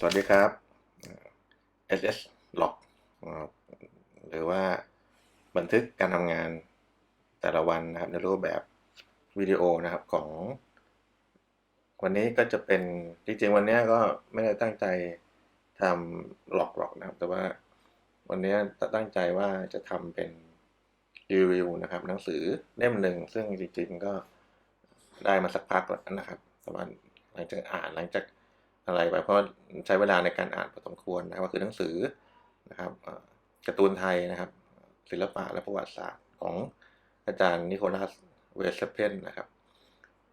สวัสดีครับ SS Log หรือว่าบันทึกการทำงานแต่ละวันนะครับในรูปแบบวิดีโอนะครับของ วันนี้ก็จะเป็นจริงๆวันนี้ก็ไม่ได้ตั้งใจทำหลอกหรอกนะครับ แต่ว่าวันนี้ตั้งใจว่าจะทำเป็นรีวิวนะครับ หนังสือเล่มหนึ่งซึ่งจริงๆก็ได้มาสักพักแล้วนะครับแต่ว่าหลังจากอ่านหลังจาก อะไรไปเพราะใช้เวลาในการอ่านพอสมควรนะครับก็คือหนังสือนะครับการ์ตูนไทยนะครับ ศิลปะและประวัติศาสตร์ของอาจารย์นิโคลัสเวสเพนนะครับ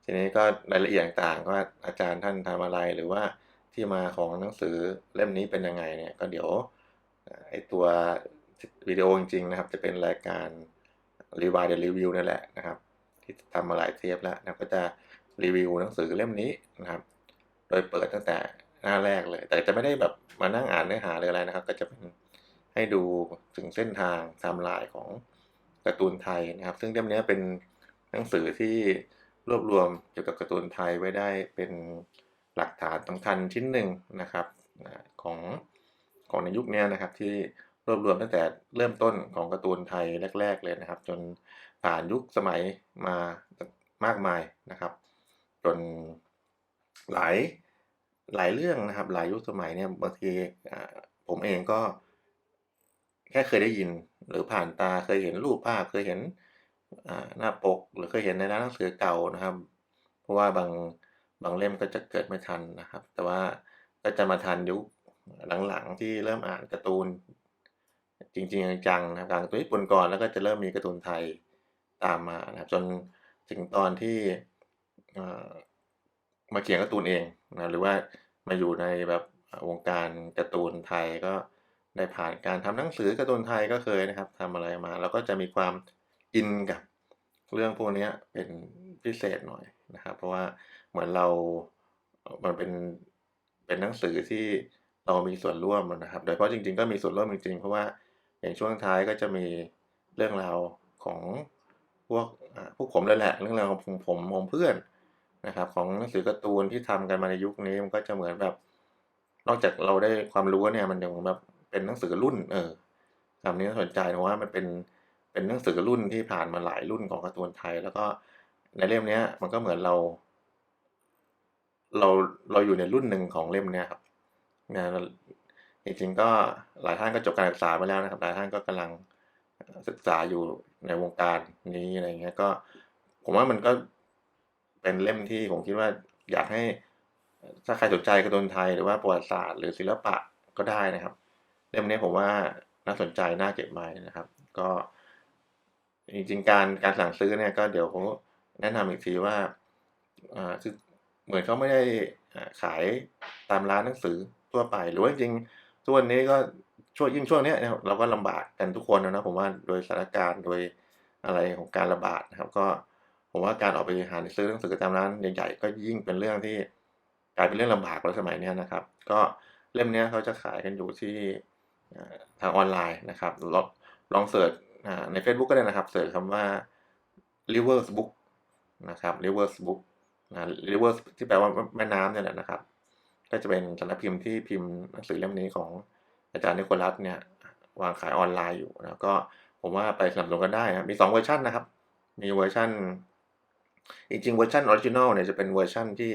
ทีนี้ก็รายละเอียดต่างๆว่าอาจารย์ท่านทำอะไรหรือว่าที่มาของหนังสือเล่มนี้เป็นยังไงเนี่ยก็เดี๋ยวเอ่อไอตัววิดีโอจริงๆนะครับ จะเป็นรายการรีวายเดรีวิวนั่นแหละนะครับ ที่ทำมาหลายเทปแล้วนะก็จะรีวิวหนังสือเล่มนี้นะครับ โดยเปิดตั้งแต่หน้าแรกเลย แต่จะไม่ได้แบบมานั่งอ่านเนื้อหาหรืออะไรนะครับ ก็จะเป็นให้ดูถึงเส้นทางไทม์ไลน์ของการ์ตูนไทยนะครับ ซึ่งเล่มนี้เป็นหนังสือที่รวบรวมเกี่ยวกับการ์ตูนไทยไว้ได้เป็นหลักฐานสำคัญชิ้นหนึ่งนะครับของของในยุคนี้นะครับที่รวบรวมตั้งแต่เริ่มต้นของการ์ตูนไทยแรก ๆ เลยนะครับ จนผ่านยุคสมัยมามากมายนะครับ จน หลายหลายเรื่องนะครับ หลายยุคสมัยเนี่ยบางทีผมเองก็แค่เคยได้ยินหรือผ่านตาเคยเห็นรูปภาพเคยเห็นหน้าปก หรือเคยเห็นในร้านหนังสือเก่านะครับ เพราะว่าบางบางเล่มก็จะเกิดไม่ทันนะครับ แต่ว่าก็จะมาทันยุคหลังๆที่เริ่มอ่านการ์ตูน จริงๆจังๆนะครับการ์ตูนญี่ปุ่นก่อนแล้วก็จะเริ่มมีการ์ตูนไทยตามมานะครับ จนถึงตอนที่ มาเขียนการ์ตูนเองนะหรือว่ามาอยู่ในแบบวงการการ์ตูนไทยก็ได้ผ่านการทำหนังสือการ์ตูนไทยก็เคยนะครับทำอะไรมา แล้วก็จะมีความอินกับเรื่องพวกนี้เป็นพิเศษหน่อยนะครับ เพราะว่าเหมือนเราเอ่อมันเป็นเป็นหนังสือที่เรามีส่วนร่วมนะครับ โดยเฉพาะจริง ๆ ก็มีส่วนร่วมจริงๆ เพราะว่าอย่างช่วงท้ายก็จะมีเรื่องราวของพวกพวกผมเลยแหละ เรื่องราวของผมของเพื่อน นะครับของหนังสือการ์ตูนที่ทำกันมาในยุคนี้มันก็จะเหมือนแบบ นอกจากเราได้ความรู้เนี่ย มันยังเหมือนแบบเป็นหนังสือรุ่น เออคำนี้น่าสนใจเพราะว่ามันเป็นเป็นหนังสือรุ่นที่ผ่านมาหลายรุ่นของการ์ตูนไทย แล้วก็ในเล่มเนี้ย มันก็เหมือนเรา เราเราอยู่ในรุ่นหนึ่งของเล่มเนี้ยครับนะจริงๆก็หลายท่านก็จบการศึกษาไปแล้วนะครับ หลายท่านก็กำลังศึกษาอยู่ในวงการนี้อะไรเงี้ยก็ ผมว่ามันก็ เป็นเล่มที่ผมคิดว่าอยากให้ถ้าใครสนใจการ์ตูนไทยหรือว่าประวัติศาสตร์หรือศิลปะก็ได้นะครับ เล่มนี้ผมว่าน่าสนใจน่าเก็บไว้นะครับ ก็จริงๆการการสั่งซื้อเนี่ยก็เดี๋ยวผมแนะนำอีกทีว่าอ่าคือเหมือนเขาไม่ได้ขายตามร้านหนังสือทั่วไป หรือว่าจริงๆทุกวันนี้ก็ช่วงยิ่งช่วงนี้นะครับเราก็ลำบากกันทุกคนนะผมว่าโดยสถานการณ์โดยอะไรของการระบาดนะครับ ก็ ผมว่าการออกไปหาซื้อหนังสือตามร้านใหญ่ๆก็ยิ่งเป็นเรื่องที่กลายเป็นเรื่องลำบากแล้วสมัยนี้นะครับ ก็เล่มนี้เขาจะขายกันอยู่ที่ทางออนไลน์นะครับลองลองเสิร์ชใน Facebook ก็ได้นะครับ เสิร์ชคำว่า Rivers Book นะครับ Rivers Book นะ Rivers ที่แปลว่าแม่น้ำเนี่ยแหละนะครับ ก็จะเป็นสำนักพิมพ์ที่พิมพ์หนังสือเล่มนี้ของอาจารย์นิโคลัสเนี่ยวางขายออนไลน์อยู่นะก็ผมว่าไปสนับสนุนกันได้นะมีสองเวอร์ชันนะครับ มีเวอร์ชัน จริงๆเวอร์ชันออริจินอลเนี่ยจะเป็นเวอร์ชันที่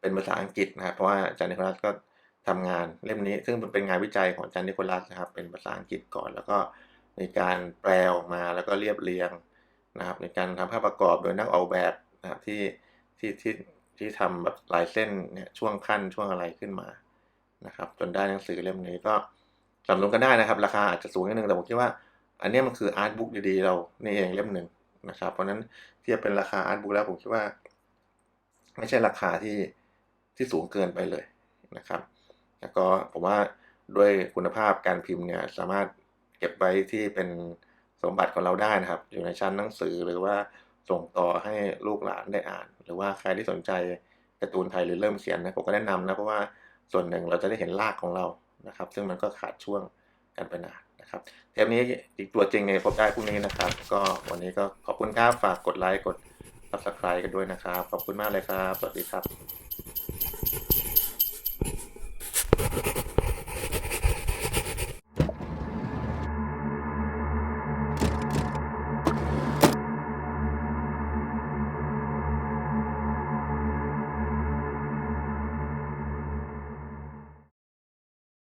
เป็นภาษาอังกฤษนะครับ เพราะว่าอาจารย์นิโคลัสก็ทำงานเล่มนี้ ซึ่งเป็นงานวิจัยของอาจารย์นิโคลัสนะครับ เป็นภาษาอังกฤษก่อน แล้วก็มีการแปลออกมาแล้วก็เรียบเรียงนะครับในการทำภาพประกอบโดยนักออกแบบนะครับที่ที่ที่ที่ทำแบบลายเส้นเนี่ยช่วงขั้นช่วงอะไรขึ้นมานะครับ จนได้หนังสือเล่มนี้ก็สนับสนุนกันได้นะครับ ราคาอาจจะสูงนิดนึงแต่ผมคิดว่า อันนี้มันคืออาร์ตบุ๊กดีๆเรานี่เองเล่มหนึ่งนะครับ เพราะฉะนั้น เทียบเป็นราคาอาร์ตบุ๊กแล้วผมคิดว่า ไม่ใช่ราคาที่ที่สูงเกินไปเลยนะครับ แล้วก็ผมว่าด้วยคุณภาพการพิมพ์เนี่ยสามารถเก็บไว้ที่เป็นสมบัติของเราได้นะครับ อยู่ในชั้นหนังสือหรือว่าส่งต่อให้ลูกหลานได้อ่าน หรือว่าใครที่สนใจการ์ตูนไทยหรือเริ่มเขียนนะผมก็แนะนำนะเพราะว่าส่วนหนึ่งเราจะได้เห็นรากของเรานะครับ ซึ่งมันก็ขาดช่วงกันไปนาน นะครับเทปนี้อีกตัวจริงเนี่ยพบได้พรุ่งนี้นะครับ ก็วันนี้ก็ขอบคุณครับฝากกดไลค์กด subscribe กันด้วยนะครับ ขอบคุณมากเลยครับ สวัสดีครับ